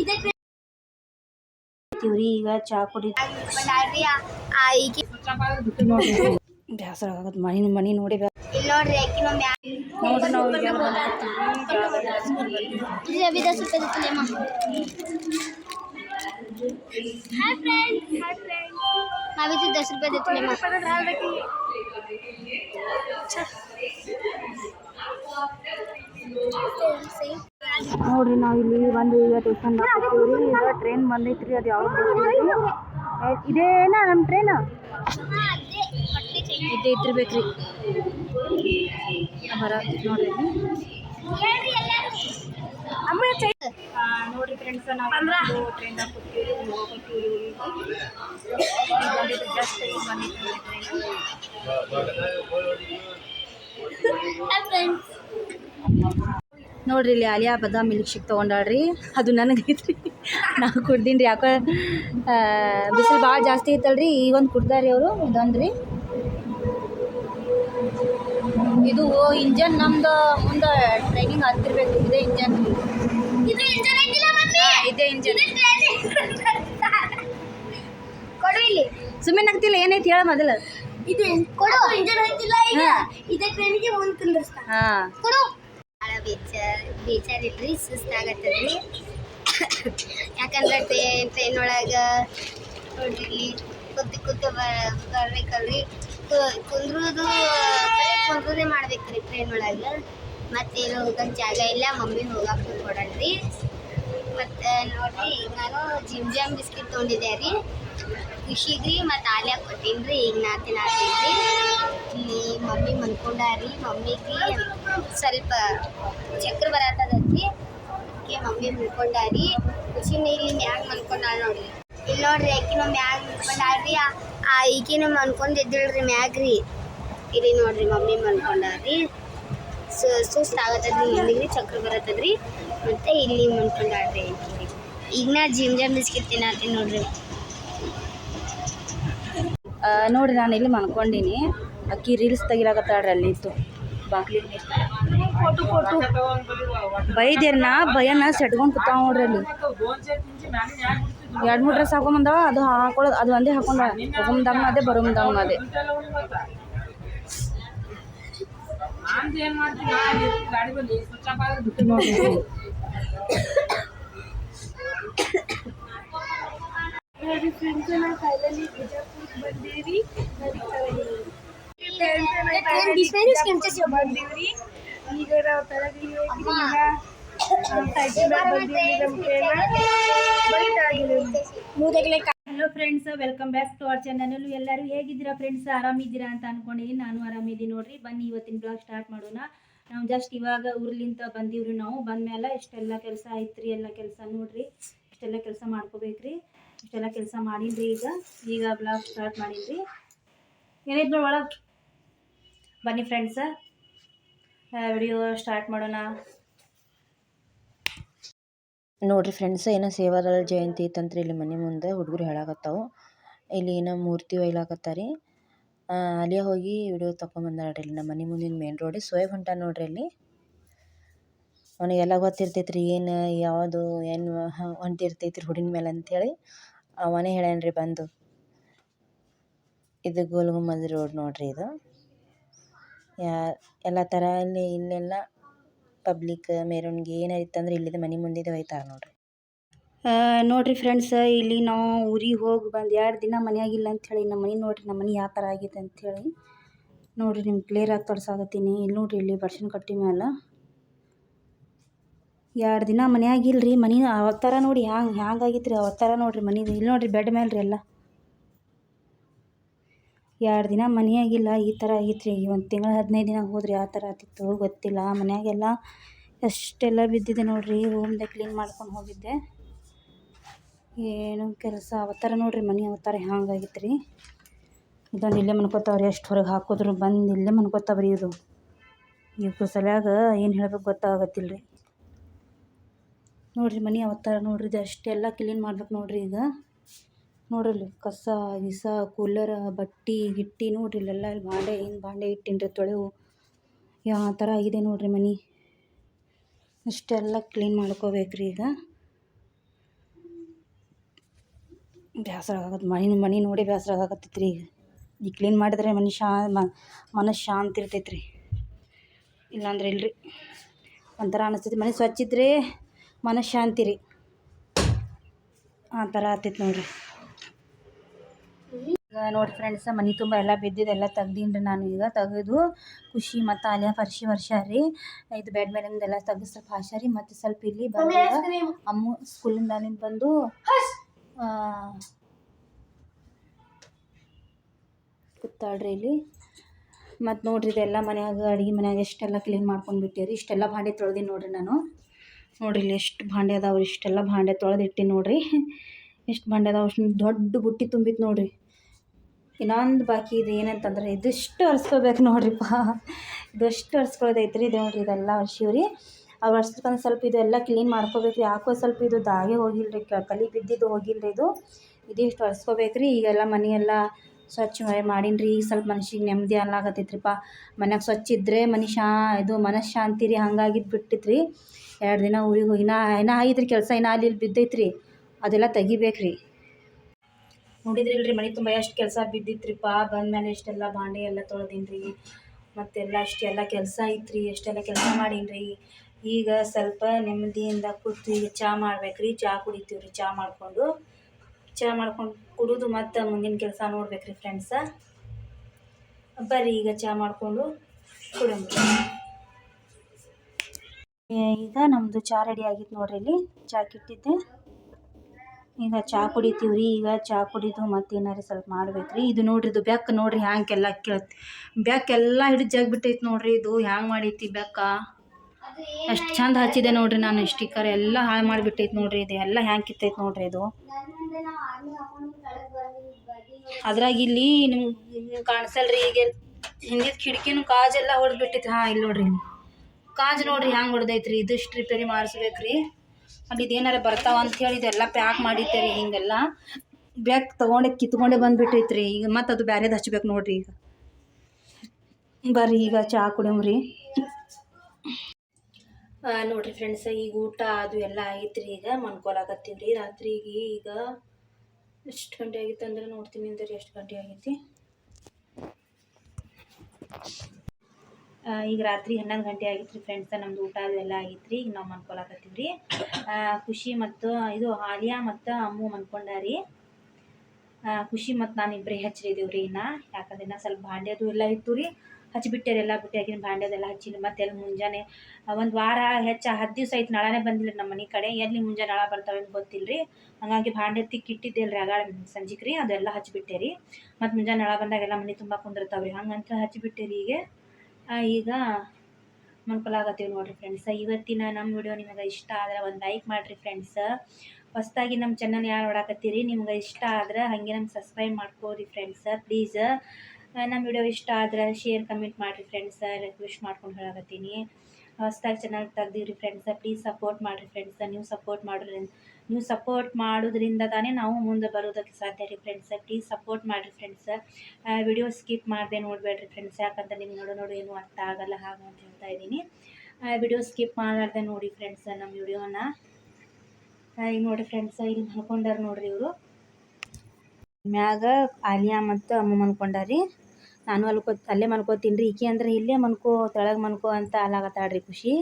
ಇದೇ ಇವ್ರಿ ಈಗ ಚಾ ಕುಡಿ ಮಾಡ್ಕೊಂಡಾಳ್ರಿ ಆ ಈಕಿ ಬೇಸರ ಆಗತ್ತೆ ಮನಿ ಮನಿ ನೋಡಿ ಬ್ಯಾ ಇಲ್ಲಿ ನೋಡ್ರಿ ಅಕ್ಕಿನ ಮ್ಯಾ ನೋಡ್ರಿ ನಾವು ಈಗ ಇದು ಅಭಿ ದಸ್ ರೂಪಾಯಿ ದಿತ್ತಲೆ ಅಮ್ಮ ಹಾಯ್ ಫ್ರೆಂಡ್ ಹಾಯ್ ಫ್ರೆಂಡ್ ನಾವಿದು ದಸ್ ರೂಪಾಯಿ ದಿತ್ತಲೆ ಅಮ್ಮ ನೋಡ್ರಿ ನಾವು ಇಲ್ಲಿ ಒಂದು ಈಗ ಟೇಷನ್ ಹಾಕ್ತೀವಿ ಈಗ ಟ್ರೈನ್ ಬಂದೈತ್ರಿ ಅದು ಯಾವ್ದು ಇದೇನಾ ನಮ್ಮ ಟ್ರೈನ್ ಇದ್ದೇ ಇದ್ದಿರ್ಬೇಕ್ರಿ. ಬರ ನೋಡ್ರಿ. ನೋಡ್ರಿ ಫ್ರೆಂಡ್ಸ್ ನಾವು ಟ್ರೈನ್ ಊರಿಗೆ ಜಸ್ಟ್ ಈಗ ಬಂದೈತ್ರಿ ಟ್ರೈನ್ ನೋಡ್ರಿ ಇಲ್ಲಿ ಆಲಿಯಾ ಬದಾಮ್ ಮಿಲ್ಕ್ ಶೇಕ್ ತೊಗೊಂಡಾಳ್ರಿ. ಅದು ನನಗೈತ್ರಿ. ನಾವು ಕುಡ್ದೀನಿ ರೀ ಯಾಕೋ ಬಿಸಿಲು ಭಾಳ ಜಾಸ್ತಿ ಐತಲ್ರಿ ಈಗ ಒಂದು ಕುಡ್ದಾರಿ ಅವರು ಇದೊಂದ್ರಿ. ಇದು ಇಂಜನ್ ನಮ್ದು ಮುಂದೆ ಟ್ರೈನಿಂಗ್ ಆಗ್ತಿರ್ಬೇಕು ಇದೇ ಇಂಜನ್. ಇದು ಇಂಜನ್ ಸುಮ್ಮನೆ ಆಗ್ತಿಲ್ಲ ಏನೈತಿ ಹೇಳ ಮೊದಲು. ಇದು ಕೊಡು. ಇಂಜನ್ ಐತಿಲ್ಲ ಈಗ. ಇದೆ ಟ್ರೈನಿಗೆ ಮುಂದೆ ಕುಂದಿರ್ಸ್ತಾ. ಹಾಂ. ಕೊಡು. ಬೇಜಾರ್ ಬೇಜಾರಿಲ್ರಿ ಸುಸ್ತಾಗತ್ತದ್ರಿ. ಯಾಕಂದ್ರೆ ಟ್ರೈನ್ ಟ್ರೈನ್ ಒಳಗೆ ನೋಡ್ರಿ ಕುದ್ದು ಕುದ್ದು ಬರ್ಬೇಕಲ್ರಿ. ಕುಂದ್ರುದು, ಬರೀ ರೀ ಮಾಡ್ಬೇಕ್ರಿ ಟ್ರೈನ್ ಒಳಗೆ. ಮತ್ತೇನು ಹೋಗಕ್ಕೆ ಜಾಗ ಇಲ್ಲ, ಮಮ್ಮಿ ಹೋಗಕ್ಕೆ ಕೊಡಲ್ರಿ ಮತ್ತು ನೋಡ್ರಿ, ನಾನು ಜಿಮ್ ಜಾಮ್ ಬಿಸ್ಕಿಟ್ ತೊಗೊಂಡಿದ್ದೆ ರೀ. ಖುಷಿಗ್ರಿ, ಮತ್ತು ಆಲ್ಯಾಗ ಕೊಟ್ಟೀನಿ ಈಗ ನಾ ತಿನ್ನಾತೀನಿ ಇಲ್ಲಿ ಮಮ್ಮಿ ಮನ್ಕೊಂಡಾರಿ ಮಮ್ಮಿಗೆ ಸ್ವಲ್ಪ ಚಕ್ರ ಬರತ್ತದತ್ರಿ ಅದಕ್ಕೆ ಮಮ್ಮಿ ಮುಂದ್ಕೊಂಡಾರಿ ಖುಷಿ ಇಲ್ಲಿ ಮ್ಯಾಗ ಮನ್ಕೊಂಡಾಳ ನೋಡ್ರಿ. ಇಲ್ಲಿ ನೋಡ್ರಿ ಆಕಿನ ಮ್ಯಾಗ ಮನ್ಕೊಂಡಾಳ್ರಿ ಆ- ಈಕಿನ ಮ್ಯಾಗ್ ರೀ ಇಲ್ಲಿ ನೋಡ್ರಿ ಮಮ್ಮಿ ಮನ್ಕೊಂಡಾರಿ ಸು ಸುಸ್ತಾಗತ್ತದ್ರಿ ಇಲ್ಲಿಗೆ ಚಕ್ರ ಬರತ್ತದ್ರಿ ಮತ್ತೆ ಇಲ್ಲಿ ಮನ್ಕೊಂಡಾಳ್ರಿ ಈಗ ನಾ ಜಿಮ್ ಜಮ್ ಬಿಸ್ಕಿಟ್ ತಿನ್ನತ್ತೀನಿ ನೋಡ್ರಿ. ನೋಡ್ರಿ ನಾನು ಇಲ್ಲಿ ಮನ್ಕೊಂಡೀನಿ ಅಕ್ಕಿ ರೀಲ್ಸ್ ತೆಗಿಲಾಕತ್ತಾಳ್ರಿ ಅಲ್ಲಿ ಇತ್ತು ಫೋಟು, ಫೋಟೋ. ಭಯನ ಸೆಟ್ಕೊಂಡು ಕೂತಾವ ನೋಡ್ರಿ ಅಲ್ಲಿ. ಎರಡು ಮೂರು ಡ್ರೆಸ್ ಹಾಕೊಂಬಂದವ ಅದು ಹಾಕೊಳ್ಳೋದು, ಅದು ಒಂದೇ ಹಾಕೊಂಡ ಹೋಗಮ್ದಾಗ ಅದೇ ಬರೋಮ್ದಾಗ ಅದೇ. ಬಂದೀವ್ರಿ ಈಗ ನಾವು hello friends welcome back to our channel ಎಲ್ಲರೂ ಹೇಗಿದ್ದೀರಾ ಫ್ರೆಂಡ್ಸ್ ಆರಾಮಿದ್ದೀರಾ ಅಂತ ಅನ್ಕೊಂಡಿದ್ದೀನಿ. ನಾನು ಆರಾಮಿದ್ದೀನಿ ನೋಡ್ರಿ. ಬನ್ನಿ ಇವತ್ತಿನ ಬ್ಲಾಗ್ ಸ್ಟಾರ್ಟ್ ಮಾಡೋಣ. ನಾವು ಜಸ್ಟ್ ಇವಾಗ ಊರ್ಲಿಂತ ಬಂದಿವ್ರಿ ನಾವು. ಬಂದ್ಮೇಲೆ ಇಷ್ಟೆಲ್ಲ ಕೆಲಸ ಐತ್ರಿ ಎಲ್ಲ ಕೆಲಸ ನೋಡ್ರಿ. ಇಷ್ಟೆಲ್ಲ ಕೆಲಸ ಮಾಡ್ಕೋಬೇಕ್ರಿ. ಇಷ್ಟೆಲ್ಲ ಕೆಲಸ ಮಾಡಿನ್ರಿ ಈಗ. ಈಗ ಬ್ಲಾಗ್ ಸ್ಟಾರ್ಟ್ ಮಾಡಿನ್ರಿ. ಏನೈತೆ ಒಳಗೆ? ಬನ್ನಿ ಫ್ರೆಂಡ್ಸ ವಿಡಿಯೋ ಸ್ಟಾರ್ಟ್ ಮಾಡೋಣ. ನೋಡ್ರಿ ಫ್ರೆಂಡ್ಸ್ ಏನೋ ಸೇವಾದಳ ಜಯಂತಿ ಇತ್ತಂತ್ರಿ, ಇಲ್ಲಿ ಮನೆ ಮುಂದೆ ಹುಡುಗರು ಹೇಳಾಕತ್ತಾವು. ಇಲ್ಲಿ ಏನೋ ಮೂರ್ತಿ ಒಯ್ಲಾಕತ್ತಾರಿ. ಅಲ್ಲಿಯ ಹೋಗಿ ವಿಡಿಯೋ ತಗೊಂಬಂದಾಳ್ರಿ ಇಲ್ಲಿ ನಮ್ಮ ಮನೆ ಮುಂದಿನ ಮೇನ್ ರೋಡಿ ಸೋಯ್ ಹೊಂಟ ನೋಡ್ರಿ ಅಲ್ಲಿ ಅವನಿಗೆಲ್ಲ ಗೊತ್ತಿರ್ತೈತ್ರಿ, ಏನು, ಯಾವುದು, ಏನು ಹೊಂಟಿರ್ತೈತ್ರಿ ಹುಡಿನ ಮೇಲೆ ಅಂಥೇಳಿ ಅವನೇ ಹೇಳ್ಯಾನ್ರಿ ಬಂದು. ಇದು ಗೋಲ್ಗುಮ್ಮದ ರೋಡ್ ನೋಡ್ರಿ ಇದು. ಎಲ್ಲ ಥರ ಇಲ್ಲಿ ಇಲ್ಲೆಲ್ಲ ಪಬ್ಲಿಕ್ ಮೆರವಣಿಗೆ ಏನಾಯ್ತಂದ್ರೆ ಇಲ್ಲಿಂದ ಮನೆ ಮುಂದಿದೆ ಒಯ್ತಾರೆ ನೋಡಿರಿ. ನೋಡ್ರಿ ಫ್ರೆಂಡ್ಸ್ ಇಲ್ಲಿ ನಾವು ಊರಿಗೆ ಹೋಗಿ ಬಂದು ಎರಡು ದಿನ ಮನೆಯಾಗಿಲ್ಲ ಅಂಥೇಳಿ ನಮ್ಮ ಮನೆ ನೋಡಿರಿ ನಮ್ಮ ಮನೆ ಯಾವ ಥರ ಆಗಿದೆ ಅಂಥೇಳಿ ನೋಡಿರಿ ನಿಮ್ಗೆ ಕ್ಲಿಯರಾಗಿ ತೋರ್ಸಾಕತ್ತೀನಿ. ಇಲ್ಲಿ ನೋಡ್ರಿ ಇಲ್ಲಿ ಬರ್ಷನ್ ಕಟ್ಟಿ ಮೇಲೆ ಎರಡು ದಿನ ಮನೆಯಾಗಿಲ್ಲ ರೀ ಮನೆ ಅವತ್ತಾರ ನೋಡಿ ಹ್ಯಾಂಗ್, ಹ್ಯಾಂಗೆ ಆಗಿತ್ತು ರೀ ಅವತ್ತಾರ ನೋಡಿರಿ ಮನೆದು. ಇಲ್ಲಿ ನೋಡಿರಿ ಬೆಡ್ ಮೇಲೆ ರೀ ಎಲ್ಲ. ಎರಡು ದಿನ ಮನೆಯಾಗಿಲ್ಲ, ಈ ಥರ ಆಗಿತ್ತು ರೀ ಒಂದು ತಿಂಗಳು ಹದಿನೈದು ದಿನ ಹೋದ್ರಿ, ಆ ಥರ ಆಗ್ತಿತ್ತು, ಗೊತ್ತಿಲ್ಲ. ಮನೆಯಾಗೆಲ್ಲ ಎಷ್ಟೆಲ್ಲ ಬಿದ್ದಿದೆ ನೋಡಿರಿ ರೂಮ್ದೆ ಕ್ಲೀನ್ ಮಾಡ್ಕೊಂಡು ಹೋಗಿದ್ದೆ. ಏನು ಕೆಲಸ ಅವತ್ತಾರ ನೋಡಿರಿ, ಮನೆ ಅವತ್ತಾರ ಹ್ಯಾಂಗಾಗಿತ್ತು ರೀ ಇದೊಂದು ಇಲ್ಲೇ ಮನ್ಕೋತಾವ್ರಿ, ಎಷ್ಟು ಹೊರಗೆ ಹಾಕಿದ್ರು ಬಂದು ಇಲ್ಲೇ ಮನ್ಕೋತಾವ್ರಿ ಇದು ಇವ್ರ ಸಲ್ಯಾಗ ಏನು ಹೇಳ್ಬೇಕು ಗೊತ್ತಾಗತ್ತಿಲ್ಲ ರೀ ನೋಡಿರಿ ಮನೆ ಅವತ್ತಾರ ನೋಡ್ರಿ ಇದು ಅಷ್ಟೆಲ್ಲ ಕ್ಲೀನ್ ಮಾಡ್ಬೇಕು ನೋಡಿರಿ ಈಗ. ನೋಡ್ರಿ ಕಸ ಗಿಸ ಕೂಲರ, ಬಟ್ಟೆ, ಗಿಟ್ಟಿ ನೋಡ್ರಿ ಇಲ್ಲೆಲ್ಲ ಇಲ್ಲಿ ಬಾಂಡೆ ಏನು ಬಾಂಡೆ ಇಟ್ಟಿನ್ರಿ ತೊಳೆವು. ಯಾವ ಥರ ಆಗಿದೆ ನೋಡ್ರಿ ಮನೆ. ಇಷ್ಟೆಲ್ಲ ಕ್ಲೀನ್ ಮಾಡ್ಕೋಬೇಕ್ರಿ ಈಗ. ಬೇಸರ ಆಗತ್ತೆ ಮನೆ ಮನೆ ನೋಡಿ ಬೇಸರ ಆಗಾಕತ್ತೈತ್ರಿ ಈಗ. ಈಗ ಕ್ಲೀನ್ ಮಾಡಿದ್ರೆ ಮನೆ ಶಾ ಮನಸ್ಸು ಶಾಂತಿ ಇರ್ತೈತೆ ರೀ ಇಲ್ಲಾಂದ್ರೆ ಇಲ್ರಿ. ಒಂಥರ ಅನಿಸ್ತೈತಿ. ಮನೆ ಸ್ವಚ್ಛ ಇದ್ರೆ ಮನಸ್ಸು ಶಾಂತಿ ರೀ. ಆ ಥರ ಆಗ್ತೈತೆ ನೋಡಿರಿ. ನೋಡಿ ಫ್ರೆಂಡ್ಸ್ ಮನೆ ತುಂಬ ಎಲ್ಲ ಬಿದ್ದಿದ್ದೆಲ್ಲ ತೆಗ್ದೀನಿ ರೀ ನಾನು ಈಗ. ತೆಗೆದು ಖುಷಿ ಮತ್ತು ಅಲ್ಲಿ ಫರ್ಶಿ ವರ್ಷ ರೀ. ಇದು ಬೆಡ್ ಮೇಲಿಂದೆಲ್ಲ ತೆಗೆದು ಸ್ವಲ್ಪ ಹಾಶ ರೀ ಮತ್ತು ಸ್ವಲ್ಪ ಇಲ್ಲಿ ಬಂದು ಅಮ್ಮ ಸ್ಕೂಲಿಂದ ಬಂದು ಕೂತಾಳ್ರಿ ಇಲ್ಲಿ. ಮತ್ತು ನೋಡ್ರಿ ಇದೆಲ್ಲ ಮನ್ಯಾಗ ಅಡುಗೆ ಮನ್ಯಾಗ ಎಷ್ಟೆಲ್ಲ ಕ್ಲೀನ್ ಮಾಡ್ಕೊಂಡು ಬಿಟ್ಟೀರಿ ಇಷ್ಟೆಲ್ಲ ಭಾಂಡೆ ತೊಳೆದಿ ನೋಡ್ರಿ ನಾನು. ನೋಡ್ರಿ ಇಲ್ಲಿ ಎಷ್ಟು ಭಾಂಡೆ ಅದಾವೆ ಇಷ್ಟೆಲ್ಲ ಭಾಂಡೆ ತೊಳೆದಿಟ್ಟಿ ನೋಡ್ರಿ. ಎಷ್ಟು ಭಾಂಡೆ ಅದಾವ ಅಷ್ಟು ದೊಡ್ಡ ಬುಟ್ಟಿ ತುಂಬಿತ್ತು ನೋಡ್ರಿ. ಇನ್ನೊಂದು ಬಾಕಿ ಇದೆ ಏನಂತಂದ್ರೆ, ಇದಿಷ್ಟು ಒರೆಸ್ಕೋಬೇಕು ನೋಡ್ರಿಪ್ಪ. ಇದಷ್ಟು ಒರೆಸ್ಕೊಳ್ಳೋದೈತೆ ರೀ ಇದು ನೋಡ್ರಿ ಇದೆಲ್ಲ ಒರ್ಸೀವ್ರಿ ಅವು ಹರ್ಸ್ಕೊಂಡು ಸ್ವಲ್ಪ ಇದೆಲ್ಲ ಕ್ಲೀನ್ ಮಾಡ್ಕೋಬೇಕು ರೀ ಯಾಕೋ ಸ್ವಲ್ಪ ಇದು ದಾಗೆ ಹೋಗಿಲ್ಲ ರೀ ಕಲಿ ಬಿದ್ದಿದ್ದು ಹೋಗಿಲ್ಲ ಇದು. ಇದಿಷ್ಟು ಒರೆಸ್ಕೋಬೇಕು ರೀ ಈಗೆಲ್ಲ ಮನೆಯೆಲ್ಲ ಸ್ವಚ್ಛ ಮಾಡೀನಿ ರೀ ಈಗ ಸ್ವಲ್ಪ ಮನ್ಸಿಗೆ ನೆಮ್ಮದಿ ಅಲ್ಲಾಗತ್ತೈತ್ರಿಪ್ಪ ಮನ್ಯಾಗ ಸ್ವಚ್ಛ ಇದ್ದರೆ ಮನೆ ಶಾ ಇದು ಮನಶಾಂತಿ ಶಾಂತಿ ರೀ ಹಂಗಾಗಿದ್ದು ಬಿಟ್ಟಿತ್ತು ರೀ ಎರಡು ದಿನ ಊರಿಗೆ ಹೋಗಿ ನಾ ಐತ್ರಿ ಕೆಲಸ ಇನ್ನೂ ಅಲ್ಲಿ ಇಲ್ಲಿ ಬಿದ್ದೈತ್ರಿ. ಅದೆಲ್ಲ ತೆಗಿಬೇಕು ರೀ ನೋಡಿದ್ರಿಲ್ರಿ ಮನೆ ತುಂಬ ಎಷ್ಟು ಕೆಲಸ ಬಿದ್ದಿತ್ರಿಪ್ಪ. ಬಂದಮೇಲೆ ಎಷ್ಟೆಲ್ಲ ಬಾಂಡೆ ಎಲ್ಲ ತೊಳೆದೀನಿ ಮತ್ತೆಲ್ಲ ಅಷ್ಟೆಲ್ಲ ಕೆಲಸ ಐತ್ರಿ, ಎಷ್ಟೆಲ್ಲ ಕೆಲಸ ಮಾಡೀನಿ ಈಗ ಸ್ವಲ್ಪ ನೆಮ್ಮದಿಯಿಂದ ಕೂತು ಈಗ ಚಹಾ ಮಾಡ್ಬೇಕ್ರಿ. ಚಹಾ ಕುಡಿತೀವಿ ರೀ ಚಹಾ ಮಾಡಿಕೊಂಡು. ಚಹಾ ಮಾಡ್ಕೊಂಡು ಕುಡಿದು ಮತ್ತೆ ಮುಂದಿನ ಕೆಲಸ ನೋಡ್ಬೇಕ್ರಿ ಫ್ರೆಂಡ್ಸ ಬರ್ರಿ, ಈಗ ಚಹಾ ಮಾಡಿಕೊಂಡು ಕುಡಿಯೋಣ ಈಗ ನಮ್ಮದು ಚಹಾ ರೆಡಿ ಆಗಿತ್ತು ನೋಡ್ರಿ ಇಲ್ಲಿ. ಚಹಾ ಇಟ್ಟಿದ್ದೆ ಈಗ ಚಹಾ ಕುಡಿತೀವಿ ರೀ ಈಗ ಚಹಾ ಕುಡಿದು ಮತ್ತೆ ಏನಾರ ಸ್ವಲ್ಪ ಮಾಡ್ಬೇಕು ರೀ ಇದು ನೋಡ್ರಿ, ಇದು ಬೆಕ್ಕು ನೋಡ್ರಿ ಹ್ಯಾಂಗೆಲ್ಲ ಕೇಳತ್ತೆ ಬೆಕ್ಕೆಲ್ಲ ಹಿಡಿದು ಜಗ್ಬಿಟ್ಟೈತೆ ನೋಡ್ರಿ ಇದು. ಹ್ಯಾಂಗೆ ಮಾಡೈತಿ ಬೆಕ್ಕ? ಅಷ್ಟು ಚಂದ ಹಚ್ಚಿದೆ ನೋಡ್ರಿ ನಾನು ಸ್ಟಿಕ್ಕರ್ ಎಲ್ಲ ಹಾಳು ಮಾಡಿಬಿಟ್ಟೈತೆ ನೋಡ್ರಿ ಇದು. ಎಲ್ಲ ಹ್ಯಾಂಗೆ ಕಿತ್ತೈತೆ ನೋಡ್ರಿ ಇದು. ಅದ್ರಾಗ ಇಲ್ಲಿ ನಿಮ್ಗೆ ಕಾಣಿಸಲ್ರಿ, ಈಗ ಹಿಂದಿದ ಕಿಟಕಿನೂ ಕಾಜೆಲ್ಲ ಹೊಡೆದ್ಬಿಟ್ಟೈತಿ ಹಾಂ ಇಲ್ಲಿ ನೋಡ್ರಿ. ಕಾಜ್ ನೋಡ್ರಿ ಹ್ಯಾಂಗೆ ಹೊಡೆದೈತ್ರಿ. ಇದಿಷ್ಟು ರಿಪೇರಿ ಮಾಡಿಸ್ಬೇಕು ರೀ ಅಲ್ಲಿ ಇದೇನಾರ ಬರ್ತಾವ ಅಂತ ಹೇಳಿ ಇದೆಲ್ಲ ಪ್ಯಾಕ್ ಮಾಡಿಟ್ಟೆ ಹಿಂಗೆಲ್ಲ. ಬ್ಯಾಗ್ ತೊಗೊಂಡೆ ಕಿತ್ಕೊಂಡೆ ಬಂದುಬಿಟ್ಟೈತ್ರಿ. ಈಗ ಮತ್ತೆ ಅದು ಬ್ಯಾರೇದು ಹಚ್ಬೇಕು ನೋಡ್ರಿ ಈಗ. ಬರ್ರಿ ಈಗ ಚಹಾ ಕುಡಿಯೋಮ್ರಿ. ನೋಡ್ರಿ ಫ್ರೆಂಡ್ಸ್ ಈಗ ಊಟ ಅದು ಎಲ್ಲ ಆಗೈತ್ರಿ ಈಗ. ಮನ್ಕೊಳಕತ್ತೀವಿ ರೀ ರಾತ್ರಿಗೆ ಈಗ ಎಷ್ಟು ಗಂಟೆ ಆಗಿತ್ತು ಅಂದ್ರೆ ನೋಡ್ತೀನಿ ಅಂದ್ರೆ. ಎಷ್ಟು ಗಂಟೆ ಆಗೈತಿ? ಈಗ ರಾತ್ರಿ ಹನ್ನೊಂದು ಗಂಟೆ ಆಗಿತ್ತು ರೀ ಫ್ರೆಂಡ್ಸ ನಮ್ದು ಊಟ ಅದೆಲ್ಲ ಆಗಿತ್ತು ರೀ ಈಗ ನಾವು ಮನ್ಕೊಳಕತ್ತೀವಿ ರೀ ಖುಷಿ ಮತ್ತು ಇದು ಆಲಿಯಾ ಮತ್ತು ಅಮ್ಮು ಮನ್ಕೊಂಡಾರಿ ಖುಷಿ ಮತ್ತು ನಾನು ಇಬ್ಬರೇ ಹಚ್ಚಿದ್ದೀವಿ ರೀ ಇನ್ನು, ಯಾಕಂದ್ರೆ ಇನ್ನು ಸ್ವಲ್ಪ ಭಾಂಡ್ಯದು ಎಲ್ಲ ಇತ್ತು ರೀ ಹಚ್ಚಿಬಿಟ್ಟೆ ಎಲ್ಲ ಬಿಟ್ಟಿಯಾಗಿನ ಹಾಕಿನ ಭಾಂಡೆದೆಲ್ಲ ಹಚ್ಚಿನಿ ಮತ್ತೆ ಎಲ್ಲಿ ಮುಂಜಾನೆ ಒಂದು ವಾರ ಹೆಚ್ಚು ಹತ್ತು ದಿವಸ ಆಯ್ತು ನಳನೇ ಬಂದಿಲ್ಲ ನಮ್ಮ ಮನೆ ಕಡೆ, ಎಲ್ಲಿ ಮುಂಜಾನೆ ನಳ ಬರ್ತಾವೆ ಅಂತ ಗೊತ್ತಿಲ್ಲ ರೀ ಹಾಗಾಗಿ ಭಾಂಡೆ ತಿಕ್ಕಿಟ್ಟಿದ್ದೆ ರೀ ಅಗಾಳ ಸಂಜಿಕ್ರಿ ರೀ ಅದೆಲ್ಲ ಹಚ್ಚಿಬಿಟ್ಟೆ ರೀ ಮತ್ತು ಮುಂಜಾನೆ ನಳ ಬಂದಾಗೆಲ್ಲ ಮನೆ ತುಂಬ ಕುಂದಿರ್ತಾವೆ ರೀ ಹಂಗಂತ ಹಚ್ಚಿಬಿಟ್ಟೆ ರೀ ಈಗ. ಈಗ ಮನ್ಕೊಲಾಗತ್ತೀವಿ ನೋಡಿರಿ ಫ್ರೆಂಡ್ಸ್ ಇವತ್ತಿನ ನಮ್ಮ ವಿಡಿಯೋ ನಿಮಗೆ ಇಷ್ಟ ಆದ್ರೆ ಒಂದು ಲೈಕ್ ಮಾಡಿರಿ ಫ್ರೆಂಡ್ಸ್ ಹೊಸದಾಗಿ ನಮ್ಮ ಚಾನಲ್ ಯಾರು ನೋಡಾಕತ್ತೀರಿ, ನಿಮ್ಗೆ ಇಷ್ಟ ಆದ್ರೆ ಹಾಗೆ ನಮ್ಗೆ ಸಬ್ಸ್ಕ್ರೈಬ್ ಮಾಡ್ಕೋರಿ ಫ್ರೆಂಡ್ಸ್ ಪ್ಲೀಸ್ ನಮ್ಮ ವಿಡಿಯೋ ಇಷ್ಟ ಆದ್ರೆ ಶೇರ್ ಕಮೆಂಟ್ ಮಾಡಿರಿ ಫ್ರೆಂಡ್ಸ್ ರಿಕ್ವೆಸ್ಟ್ ಮಾಡ್ಕೊಂಡು ಹೇಳಾಕತ್ತೀನಿ. ಹೊಸ್ದಾಗಿ ಚೆನ್ನಾಗಿ ತೆಗ್ದೀವ್ರಿ ಫ್ರೆಂಡ್ಸ್ ಪ್ಲೀಸ್ ಸಪೋರ್ಟ್ ಮಾಡಿರಿ ಫ್ರೆಂಡ್ಸ ನೀವು ಸಪೋರ್ಟ್ ಮಾಡೋದ್ರಿಂದ ನೀವು ಸಪೋರ್ಟ್ ಮಾಡೋದ್ರಿಂದ ತಾನೇ ನಾವು ಮುಂದೆ ಬರೋದಕ್ಕೆ ಸಾಧ್ಯ ರೀ ಫ್ರೆಂಡ್ಸ್ ಪ್ಲೀಸ್ ಸಪೋರ್ಟ್ ಮಾಡಿರಿ ಫ್ರೆಂಡ್ಸ್ ವಿಡಿಯೋ ಸ್ಕಿಪ್ ಮಾಡದೆ ನೋಡಬೇಡ್ರಿ ಫ್ರೆಂಡ್ಸ್ ಯಾಕಂದ್ರೆ ನಿಮ್ಗೆ ನೋಡೋ ನೋಡು ಏನು ಅರ್ಥ ಆಗಲ್ಲ, ಹಾಗೆ ಅಂತ ಹೇಳ್ತಾ ಇದ್ದೀನಿ. ವಿಡಿಯೋ ಸ್ಕಿಪ್ ಮಾಡಾರ್ದೆ ನೋಡಿ ಫ್ರೆಂಡ್ಸ್ ನಮ್ಮ ವಿಡಿಯೋನ ಈಗ ನೋಡಿ ಫ್ರೆಂಡ್ಸ್ ಇಲ್ಲಿ ಮಲ್ಕೊಂಡಾರ ನೋಡ್ರಿ ಇವರು. ಮ್ಯಾಗ ಆಲಿಯಾ ಮತ್ತು ಅಮ್ಮ ಮನ್ಕೊಂಡಾರಿ ನಾನು ಅಲ್ಕೋ ಅಲ್ಲೇ ಮಲ್ಕೋತೀನಿ ರೀ. ಈಕೆ ಅಂದ್ರೆ ಇಲ್ಲೇ ಮನ್ಕೋ ತೆಳಗೆ ಮನ್ಕೋ ಅಂತ ಅಲ್ಲಾಗತ್ತಾಳ್ರಿ ಖುಷಿ.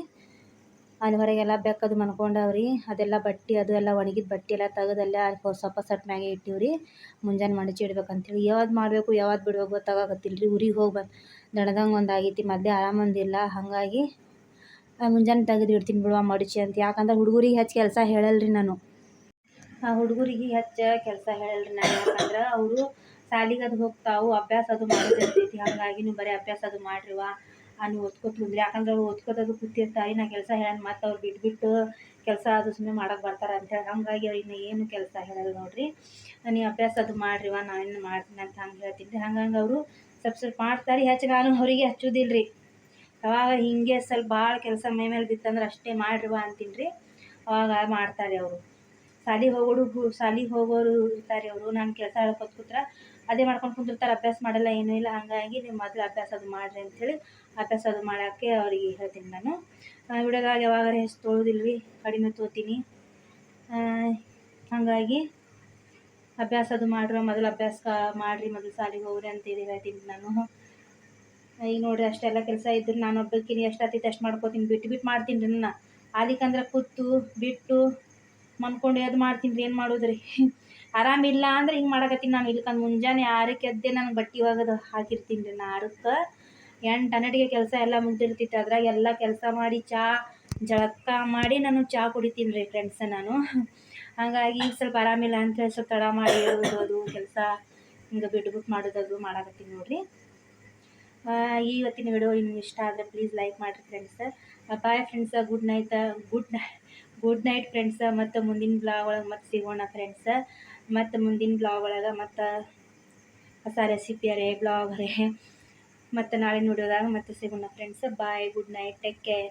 ಅಲ್ಲಿ ಹೊರಗೆಲ್ಲ ಬೆಕ್ಕದು ಮನ್ಕೊಂಡವ್ರಿ. ಅದೆಲ್ಲ ಬಟ್ಟೆ, ಅದು ಎಲ್ಲ ಒಣಗಿದ ಬಟ್ಟೆ ಎಲ್ಲ ತೆಗೆದಲ್ಲೇ ಸ್ವಲ್ಪ ಸಟ್ ಮ್ಯಾಗೆ ಇಟ್ಟಿವ್ರಿ. ಮುಂಜಾನೆ ಮಡಚಿ ಇಡ್ಬೇಕಂತೇಳಿ. ಯಾವ್ದು ಮಾಡಬೇಕು, ಯಾವ್ದು ಬಿಡ್ಬೇಕು ಗೊತ್ತಾಗತ್ತಿಲ್ಲ ರೀ ಊರಿಗೆ ಹೋಗಿ ಬಂದು ದಣದಂಗೆ ಒಂದು ಆಗೈತಿ ಮಧ್ಯೆ ಆರಾಮಂದಿಲ್ಲ ಹಾಗಾಗಿ ಮುಂಜಾನೆ ತೆಗೆದು ಇಡ್ತೀನಿ ಬಿಡುವ ಮಡಚಿ ಅಂತ. ಯಾಕಂದ್ರೆ ಹುಡುಗರಿಗೆ ಹೆಚ್ಚು ಕೆಲಸ ಹೇಳಲ್ರಿ ನಾನು. ಆ ಹುಡುಗರಿಗೆ ಹೆಚ್ಚು ಕೆಲಸ ಹೇಳಲ್ರಿ ನಾನು. ಯಾಕಂದ್ರೆ ಅವರು ಅದು ಹೋಗ್ತಾವು, ಅಭ್ಯಾಸ ಅದು ಮಾಡೋದಿರ್ತೈತಿ ಹಾಗಾಗಿ ನೀವು ಬರೀ ಅಭ್ಯಾಸ ಅದು ಮಾಡ್ರಿವ ನೀವು ಓದ್ಕೋತ ಕುಂದ್ರಿ ಯಾಕಂದ್ರೆ ಅವ್ರು ಓದ್ಕೋತದು ಕೂತಿರ್ತಾರೆ ನಾ ಕೆಲಸ ಹೇಳೋಣ ಮತ್ತು ಅವ್ರು ಬಿಟ್ಬಿಟ್ಟು ಕೆಲಸ ಅದು ಸುಮ್ಮನೆ ಮಾಡಕ್ಕೆ ಬರ್ತಾರೆ ಅಂತೇಳಿ ಹಾಗಾಗಿ ಅವ್ರಿಗೆ ಏನು ಕೆಲಸ ಹೇಳಲ್ಲ ನೋಡ್ರಿ. ನೀವು ಅಭ್ಯಾಸ ಅದು ಮಾಡ್ರಿವ ನಾನೇನು ಮಾಡ್ತೀನಿ ಅಂತ ಹಂಗೆ ಹೇಳ್ತೀನಿ ರೀ ಹಂಗಂಗೆ ಅವರು ಸ್ವಲ್ಪ ಸ್ವಲ್ಪ ಮಾಡ್ತಾರೆ. ಹೆಚ್ಚು ನಾನು ಅವರಿಗೆ ಹಚ್ಚೋದಿಲ್ಲ ರೀ ಅವಾಗ ಹಿಂಗೆ ಸ್ವಲ್ಪ ಭಾಳ ಕೆಲಸ ಮೈ ಮೇಲೆ ಬಿತ್ತಂದ್ರೆ ಅಷ್ಟೇ ಮಾಡ್ರಿವ ಅಂತೀನಿ ರೀ ಅವಾಗ ಮಾಡ್ತಾರೆ ಅವರು. ಶಾಲಿಗೆ ಹೋಗೋರು ಶಾಲಿಗೆ ಹೋಗೋರು ಇರ್ತಾರೆ ಅವರು. ನಾನು ಕೆಲಸ ಹೇಳ್ಕೊತ ಕೂತ್ರೆ ಅದೇ ಮಾಡ್ಕೊಂಡು ಕುಂತಿರ್ತಾರೆ. ಅಭ್ಯಾಸ ಮಾಡಲ್ಲ, ಏನೂ ಇಲ್ಲ. ಹಾಗಾಗಿ ನೀವು ಮೊದಲು ಅಭ್ಯಾಸ ಅದು ಮಾಡಿರಿ ಅಂಥೇಳಿ ಅಭ್ಯಾಸ ಅದು ಮಾಡೋಕ್ಕೆ ಅವ್ರಿಗೆ ಹೇಳ್ತೀನಿ ನಾನು. ವಿಡಿಯೋದಾಗ ಯಾವಾಗಾರ ಹೆಚ್ಚು ತೊಳೋದಿಲ್ರಿ ಕಡಿಮೆ ತೊಗೋತೀನಿ ಹಾಗಾಗಿ ಅಭ್ಯಾಸ ಅದು ಮಾಡ್ರಿ, ಮೊದಲು ಅಭ್ಯಾಸ ಮಾಡಿರಿ, ಮೊದಲು ಸಾಲಿಗೆ ಹೋಗ್ರಿ ಅಂತ ಹೇಳಿ ಹೇಳ್ತೀನಿ ನಾನು. ಈಗ ನೋಡ್ರಿ ಅಷ್ಟೆಲ್ಲ ಕೆಲಸ ಇದ್ರೆ ನಾನು ಒಬ್ಬಕ್ಕಿನಿ ಎಷ್ಟು ಆತೈತೆ ಅಷ್ಟು ಮಾಡ್ಕೋತೀನಿ ಬಿಟ್ಟು ಬಿಟ್ಟು ಮಾಡ್ತೀನಿ ರೀ ನನ್ನ. ಅದಕ್ಕಂದ್ರೆ ಕೂತು, ಬಿಟ್ಟು ಮನ್ಕೊಂಡು ಅದು ಮಾಡ್ತೀನಿ ರೀ, ಏನು ಮಾಡೋದ್ರಿ? ಆರಾಮಿಲ್ಲ ಅಂದ್ರೆ ಹಿಂಗೆ ಮಾಡಕತ್ತೀನಿ ನಾನು. ಇಲ್ಕಂದ್ರೆ ಮುಂಜಾನೆ ಆರಕ್ಕೆ ಎದ್ದೆ ನನಗೆ ಬಟ್ಟೆ ಒಗದು ಹಾಕಿರ್ತೀನಿ ರೀ ನಾ ಆರಕ್ಕೆ. ಎಂಟು ಹನ್ನೆರಡಿಗೆ ಕೆಲಸ ಎಲ್ಲ ಮುಗ್ದಿರ್ತಿತ್ತು. ಅದ್ರಾಗ ಎಲ್ಲ ಕೆಲಸ ಮಾಡಿ ಚಾ ಜಳಕ ಮಾಡಿ ನಾನು ಚಾ ಕುಡಿತೀನಿ ರೀ ಫ್ರೆಂಡ್ಸ ನಾನು. ಹಾಗಾಗಿ ಈಗ ಸ್ವಲ್ಪ ಆರಾಮಿಲ್ಲ ಅಂತ ಹೇಳಿ ಸ್ವಲ್ಪ ತಡ ಮಾಡಿ ಅದು ಕೆಲಸ ಹಿಂಗೆ ಬಿಟ್ಬಿಟ್ಟು ಮಾಡೋದು, ಅದು ಮಾಡಾಕತ್ತೀನಿ ನೋಡಿರಿ. ಇವತ್ತಿನ ವಿಡಿಯೋ ನಿಮ್ಗೆ ಇಷ್ಟ ಆದರೆ ಪ್ಲೀಸ್ ಲೈಕ್ ಮಾಡಿರಿ friends bye friends good night good good night friends ಮತ್ತು ಮುಂದಿನ ಬ್ಲಾಗ್ ಒಳಗೆ ಮತ್ತೆ ಸಿಗೋಣ ಫ್ರೆಂಡ್ಸ ಮತ್ತು ಮುಂದಿನ ಬ್ಲಾಗ್ ಒಳಗೆ ಮತ್ತು ಹೊಸ ರೆಸಿಪಿಯರೇ ಬ್ಲಾಗರೇ ಮತ್ತು ನಾಳೆ ನೋಡೋದಾಗ ಮತ್ತೆ ಸಿಗೋಣ friends bye good night take care